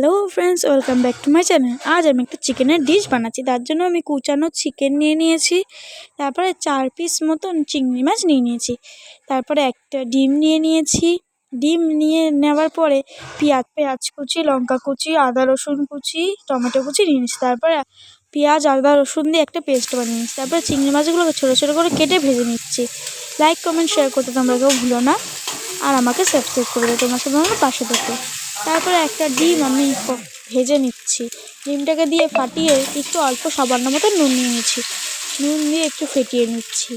Hello friends welcome back to my channel আজ আমি একটা চিকেনের ডিশ বানাচ্ছি। তার জন্য আমি কুচানো চিকেন নিয়ে নিয়েছি, তারপরে চার পিস মতন চিংড়ি মাছ নিয়ে নিয়েছি, তারপরে একটা ডিম নিয়ে নিয়েছি। ডিম নিয়ে নেওয়ার পরে পেঁয়াজ পেঁয়াজ কুচি, লঙ্কা কুচি, আদা রসুন কুচি, টমেটো কুচি নিয়ে নিয়েছি। তারপরে পেঁয়াজ, আদা, রসুন দিয়ে একটা পেস্ট বানিয়ে নিয়েছি। তারপরে চিংড়ি মাছগুলোকে ছোটো ছোটো করে কেটে ভেজে নিচ্ছি। লাইক কমেন্ট শেয়ার করতে তোমরা কেউ ভুলো না। আর আমাকে সাবস্ক্রাইব করে দেবে তোমার সাথে আমার পাশে থেকে। তারপরে একটা ডিম আমি ভেজে নিচ্ছি। ডিমটাকে দিয়ে ফাটিয়ে একটু অল্প সামান্য মতো নুন নিয়ে নিচ্ছি। নুন দিয়ে একটু ফেটিয়ে নিচ্ছি।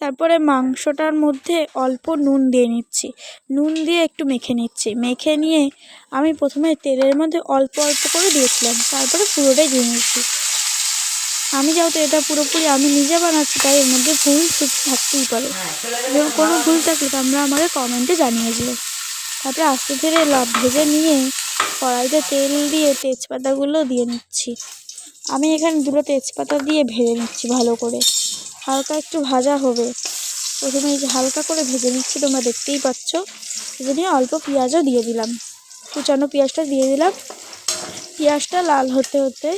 তারপরে মাংসটার মধ্যে অল্প নুন দিয়ে নিচ্ছি। নুন দিয়ে একটু মেখে নিচ্ছি। মেখে নিয়ে আমি প্রথমে তেলের মধ্যে অল্প অল্প করে দিয়েছিলাম। তারপরে পুরোটাই দিয়ে নিচ্ছি। আমি যেহেতু এটা পুরোপুরি আমি নিজে বানাচ্ছি, তাই এর মধ্যে ভুল থাকতেই পারে। কোনো ভুল থাকলে তোমরা আমাকে কমেন্টে জানিয়ে যেও তারপরে আস্তে ধীরে লাভ ভেজে নিয়ে কড়াইতে তেল দিয়ে তেজপাতাগুলো দিয়ে নিচ্ছি। আমি এখানে দুটো তেজপাতা দিয়ে ভেজে নিচ্ছি ভালো করে। হালকা একটু ভাজা হবে। প্রথমে হালকা করে ভেজে নিচ্ছি, তোমরা দেখতেই পাচ্ছ। ভেজে নিয়ে অল্প পেঁয়াজও দিয়ে দিলাম। কুচানো পেঁয়াজটা দিয়ে দিলাম। পেঁয়াজটা লাল হতে হতে,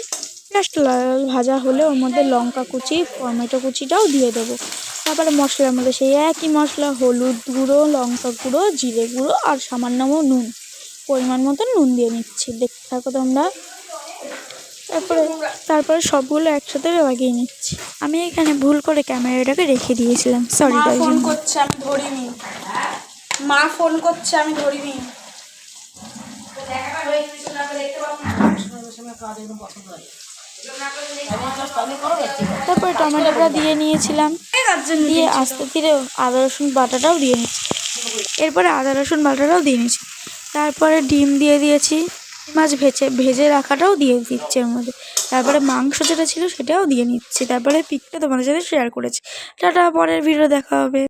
পেঁয়াজটা লাল ভাজা হলে ওর মধ্যে লঙ্কা কুচি, টমেটো কুচিটাও দিয়ে দেবো। তারপরে মশলার মধ্যে সেই একই মশলা হলুদ গুঁড়ো লঙ্কা গুঁড়ো জিরে গুঁড়ো আর সামান্য নুন। পরিমাণ মতো নুন দিয়ে নিচ্ছি। দেখতে থাকো তোমরা। তারপরে তারপরে সবগুলো একসাথে লাগিয়ে নিচ্ছি। আমি এখানে ভুল করে ক্যামেরাটাকে রেখে দিয়েছিলাম। সরি ফোন করছে আমি ধরিনি। মা ফোন করছে আমি ধরিনি। তারপরে টমেটোটা দিয়ে নিয়েছিলাম। দিয়ে আস্তে ধীরে আদা, রসুন বাটাটাও দিয়ে নিয়েছি এরপরে আদা, রসুন বাটাটাও দিয়ে নিয়েছি তারপরে ডিম দিয়ে দিয়েছি। মাছ ভেজে ভেজে রাখাটাও দিয়ে দিচ্ছে এর মধ্যে। তারপরে মাংস যেটা ছিল সেটাও দিয়ে নিচ্ছি। তারপরে পিকটা তোমাদের সাথে শেয়ার করেছি। টাটা, পরের ভিডিও দেখা হবে।